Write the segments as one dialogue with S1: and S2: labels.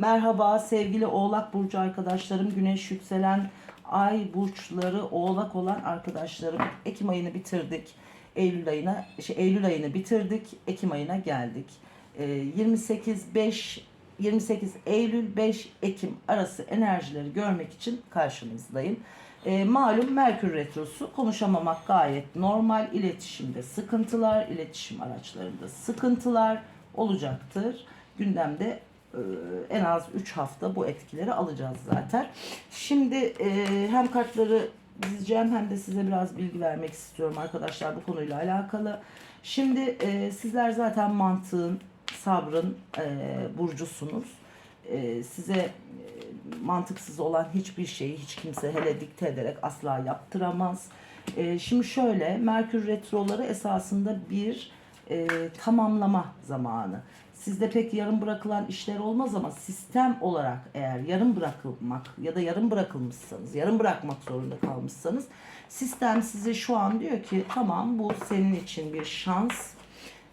S1: Merhaba sevgili Oğlak Burcu arkadaşlarım, Güneş yükselen ay burçları Oğlak olan arkadaşlarım. Ekim ayını bitirdik. Eylül ayına, şey, Eylül ayını bitirdik. Ekim ayına geldik. Ee, 28 5 28 Eylül 5 Ekim arası enerjileri görmek için karşınızdayım. Ee, malum Merkür Retrosu konuşamamak gayet normal. İletişimde sıkıntılar, iletişim araçlarında sıkıntılar olacaktır. Gündemde e, en az 3 hafta bu etkileri alacağız zaten. Şimdi e, hem kartları dizeceğim hem de size biraz bilgi vermek istiyorum arkadaşlar bu konuyla alakalı. Şimdi e, sizler zaten mantığın, sabrın e, burcusunuz. E, size e, mantıksız olan hiçbir şeyi hiç kimse hele dikte ederek asla yaptıramaz. E, şimdi şöyle Merkür retroları esasında bir e, tamamlama zamanı. Sizde pek yarım bırakılan işler olmaz ama sistem olarak eğer yarım bırakılmak ya da yarım bırakılmışsanız, yarım bırakmak zorunda kalmışsanız sistem size şu an diyor ki tamam bu senin için bir şans.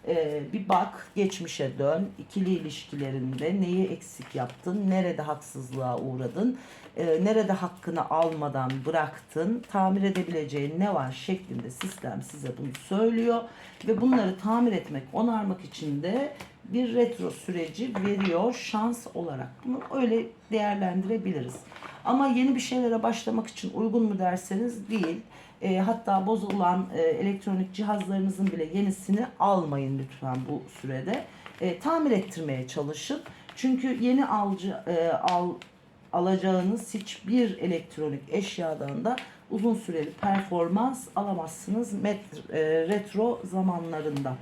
S1: Ee, bir bak geçmişe dön. İkili ilişkilerinde neyi eksik yaptın? Nerede haksızlığa uğradın? E, nerede hakkını almadan bıraktın? Tamir edebileceğin ne var? şeklinde sistem size bunu söylüyor ve bunları tamir etmek onarmak için de bir retro süreci veriyor şans olarak bunu öyle değerlendirebiliriz ama yeni bir şeylere başlamak için uygun mu derseniz değil e, hatta bozulan e, elektronik cihazlarınızın bile yenisini almayın lütfen bu sürede. E, tamir ettirmeye çalışın. Çünkü yeni alcı, e, al, alacağınız hiçbir elektronik eşyadan da uzun süreli performans alamazsınız met, e, retro zamanlarında.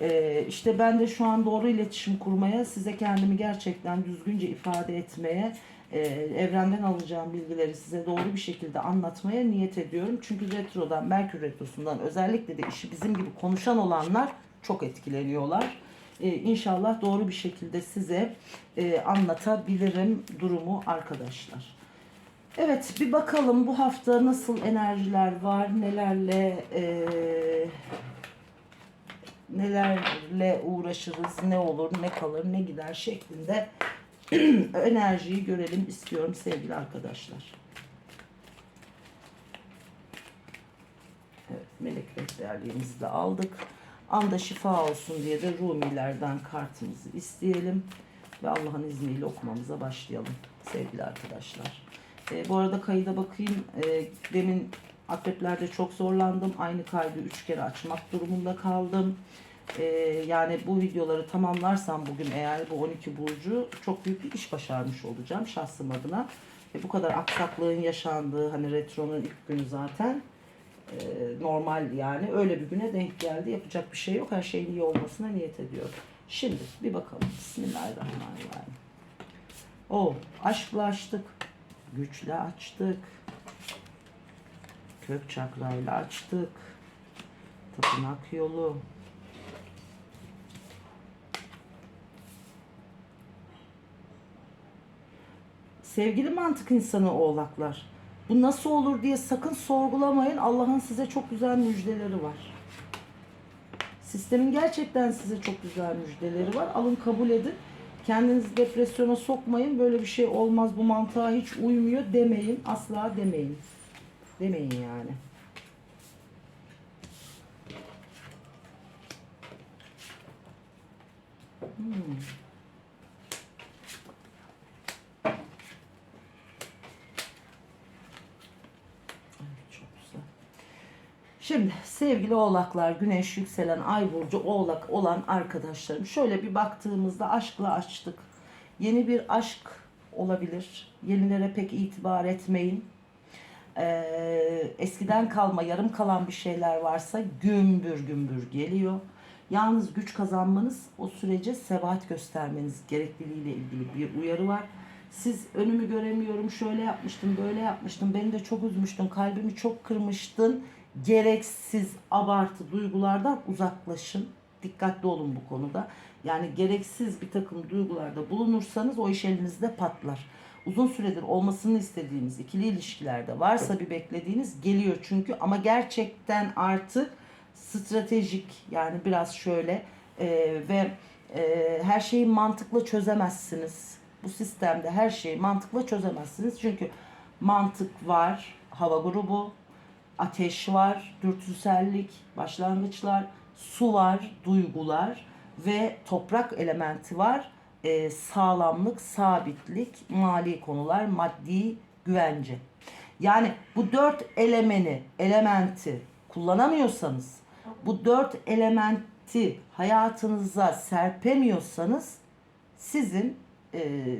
S1: E, işte ben de şu an doğru iletişim kurmaya, size kendimi gerçekten düzgünce ifade etmeye, e, evrenden alacağım bilgileri size doğru bir şekilde anlatmaya niyet ediyorum. Çünkü retrodan, Merkür retrosundan özellikle de işi bizim gibi konuşan olanlar çok etkileniyorlar. E, inşallah doğru bir şekilde size e, anlatabilirim durumu arkadaşlar. Evet bir bakalım bu hafta nasıl enerjiler var, nelerle e, nelerle uğraşırız, ne olur, ne kalır, ne gider şeklinde enerjiyi görelim istiyorum sevgili arkadaşlar. Evet, melek rehberliğimizi de aldık. Anda şifa olsun diye de Rumilerden kartımızı isteyelim. Ve Allah'ın izniyle okumamıza başlayalım sevgili arkadaşlar. E, bu arada kayıda bakayım. E, demin akreplerde çok zorlandım. Aynı kaydı 3 kere açmak durumunda kaldım. Ee, yani bu videoları tamamlarsam bugün eğer bu 12 burcu çok büyük bir iş başarmış olacağım şahsım adına. E, bu kadar aksaklığın yaşandığı hani retronun ilk günü zaten e, normal yani öyle bir güne denk geldi. Yapacak bir şey yok. Her şeyin iyi olmasına niyet ediyorum. Şimdi bir bakalım. Bismillahirrahmanirrahim. O aşkla açtık. Güçle açtık. Kök çakrayla açtık. Tapınak yolu. Sevgili mantık insanı oğlaklar. Bu nasıl olur diye sakın sorgulamayın. Allah'ın size çok güzel müjdeleri var. Sistemin gerçekten size çok güzel müjdeleri var. Alın kabul edin. Kendinizi depresyona sokmayın. Böyle bir şey olmaz. Bu mantığa hiç uymuyor demeyin. Asla demeyin. Demeyin yani. Hmm. Evet, çok güzel. Şimdi sevgili oğlaklar, güneş yükselen ay burcu oğlak olan arkadaşlarım şöyle bir baktığımızda aşkla açtık. Yeni bir aşk olabilir. Yenilere pek itibar etmeyin. Ee, eskiden kalma, yarım kalan bir şeyler varsa gümbür gümbür geliyor. Yalnız güç kazanmanız o sürece sebat göstermeniz gerekliliğiyle ilgili bir uyarı var. Siz önümü göremiyorum, şöyle yapmıştım, böyle yapmıştım, beni de çok üzmüştün, kalbimi çok kırmıştın. Gereksiz abartı duygulardan uzaklaşın. Dikkatli olun bu konuda. Yani gereksiz bir takım duygularda bulunursanız o iş elinizde patlar. Uzun süredir olmasını istediğiniz ikili ilişkilerde varsa bir beklediğiniz geliyor çünkü ama gerçekten artık stratejik yani biraz şöyle e, ve e, her şeyi mantıkla çözemezsiniz. Bu sistemde her şeyi mantıkla çözemezsiniz. Çünkü mantık var, hava grubu, ateş var, dürtüsellik, başlangıçlar, su var, duygular ve toprak elementi var. Ee, sağlamlık, sabitlik, mali konular, maddi güvence. Yani bu dört elemeni, elementi kullanamıyorsanız, bu dört elementi hayatınıza serpemiyorsanız sizin e,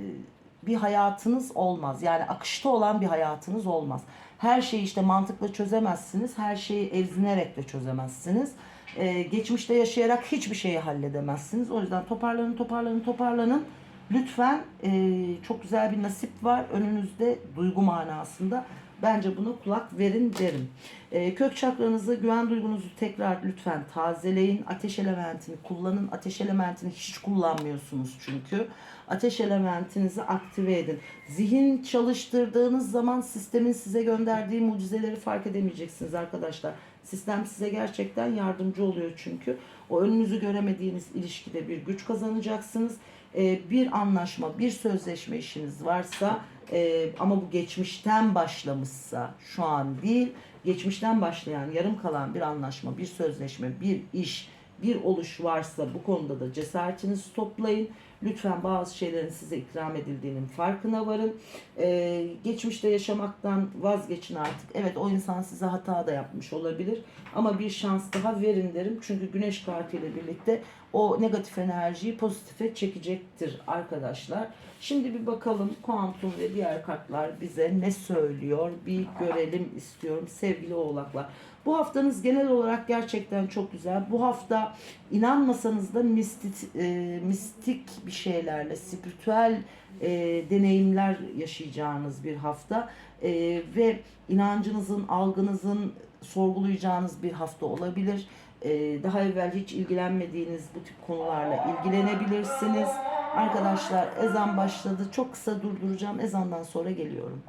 S1: bir hayatınız olmaz. Yani akışta olan bir hayatınız olmaz. Her şeyi işte mantıkla çözemezsiniz. Her şeyi evzinerek de çözemezsiniz. E, geçmişte yaşayarak hiçbir şeyi halledemezsiniz. O yüzden toparlanın, toparlanın, toparlanın. Lütfen e, çok güzel bir nasip var önünüzde duygu manasında. Bence buna kulak verin derim. E, kök çakranızı, güven duygunuzu tekrar lütfen tazeleyin. Ateş elementini kullanın. Ateş elementini hiç kullanmıyorsunuz çünkü. Ateş elementinizi aktive edin. Zihin çalıştırdığınız zaman sistemin size gönderdiği mucizeleri fark edemeyeceksiniz arkadaşlar. Sistem size gerçekten yardımcı oluyor çünkü. O önünüzü göremediğiniz ilişkide bir güç kazanacaksınız. Ee, bir anlaşma, bir sözleşme işiniz varsa e, ama bu geçmişten başlamışsa şu an değil, geçmişten başlayan yarım kalan bir anlaşma, bir sözleşme, bir iş, bir oluş varsa bu konuda da cesaretinizi toplayın. Lütfen bazı şeylerin size ikram edildiğinin farkına varın. Ee, geçmişte yaşamaktan vazgeçin artık. Evet o insan size hata da yapmış olabilir. Ama bir şans daha verin derim. Çünkü güneş kartı ile birlikte o negatif enerjiyi pozitife çekecektir arkadaşlar. Şimdi bir bakalım kuantum ve diğer kartlar bize ne söylüyor bir görelim istiyorum sevgili oğlaklar. Bu haftanız genel olarak gerçekten çok güzel. Bu hafta inanmasanız da mistik, e, mistik bir şeylerle, spiritüel e, deneyimler yaşayacağınız bir hafta. E, ve inancınızın, algınızın sorgulayacağınız bir hafta olabilir. E, daha evvel hiç ilgilenmediğiniz bu tip konularla ilgilenebilirsiniz. Arkadaşlar ezan başladı. Çok kısa durduracağım. Ezandan sonra geliyorum.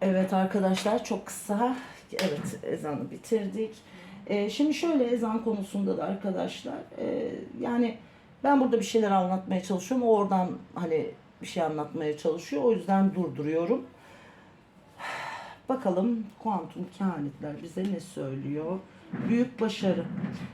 S1: Evet arkadaşlar çok kısa evet ezanı bitirdik. Ee, şimdi şöyle ezan konusunda da arkadaşlar e, yani ben burada bir şeyler anlatmaya çalışıyorum. O oradan hani bir şey anlatmaya çalışıyor. O yüzden durduruyorum. Bakalım kuantum kehanetler bize ne söylüyor? Büyük başarı.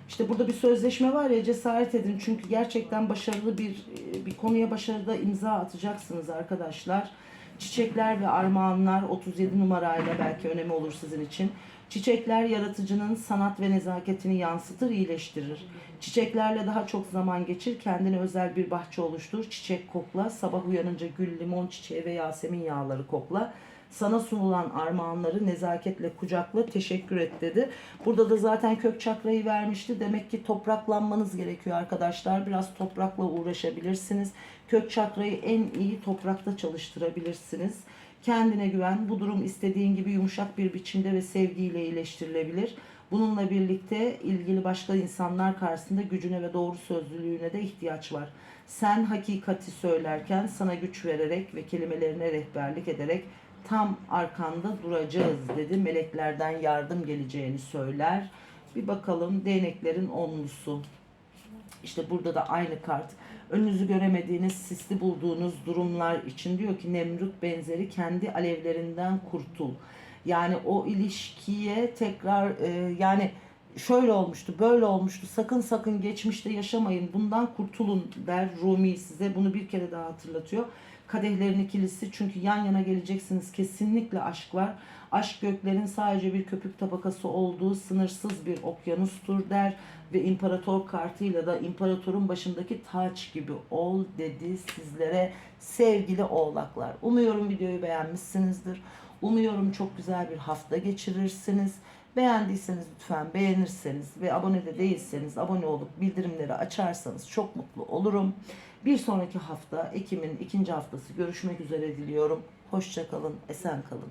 S1: İşte burada bir sözleşme var ya cesaret edin. Çünkü gerçekten başarılı bir bir konuya başarıda imza atacaksınız arkadaşlar. Çiçekler ve armağanlar 37 numarayla belki önemi olur sizin için. Çiçekler yaratıcının sanat ve nezaketini yansıtır, iyileştirir. Çiçeklerle daha çok zaman geçir, kendine özel bir bahçe oluştur, çiçek kokla, sabah uyanınca gül, limon çiçeği ve yasemin yağları kokla. Sana sunulan armağanları nezaketle kucakla, teşekkür et dedi. Burada da zaten kök çakrayı vermişti. Demek ki topraklanmanız gerekiyor arkadaşlar. Biraz toprakla uğraşabilirsiniz. Kök çakrayı en iyi toprakta çalıştırabilirsiniz. Kendine güven. Bu durum istediğin gibi yumuşak bir biçimde ve sevgiyle iyileştirilebilir. Bununla birlikte ilgili başka insanlar karşısında gücüne ve doğru sözlülüğüne de ihtiyaç var. Sen hakikati söylerken sana güç vererek ve kelimelerine rehberlik ederek tam arkanda duracağız dedi. Meleklerden yardım geleceğini söyler. Bir bakalım değneklerin onlusu. İşte burada da aynı kart. Önünüzü göremediğiniz, sisli bulduğunuz durumlar için diyor ki Nemrut benzeri kendi alevlerinden kurtul. Yani o ilişkiye tekrar e, yani şöyle olmuştu, böyle olmuştu. Sakın sakın geçmişte yaşamayın. Bundan kurtulun der Rumi size. Bunu bir kere daha hatırlatıyor. Kadehlerin ikilisi çünkü yan yana geleceksiniz. Kesinlikle aşk var. Aşk göklerin sadece bir köpük tabakası olduğu sınırsız bir okyanustur der ve imparator kartıyla da imparatorun başındaki taç gibi ol dedi sizlere sevgili oğlaklar. Umuyorum videoyu beğenmişsinizdir. Umuyorum çok güzel bir hafta geçirirsiniz. Beğendiyseniz lütfen beğenirseniz ve abone de değilseniz abone olup bildirimleri açarsanız çok mutlu olurum. Bir sonraki hafta Ekim'in ikinci haftası görüşmek üzere diliyorum. Hoşçakalın, esen kalın.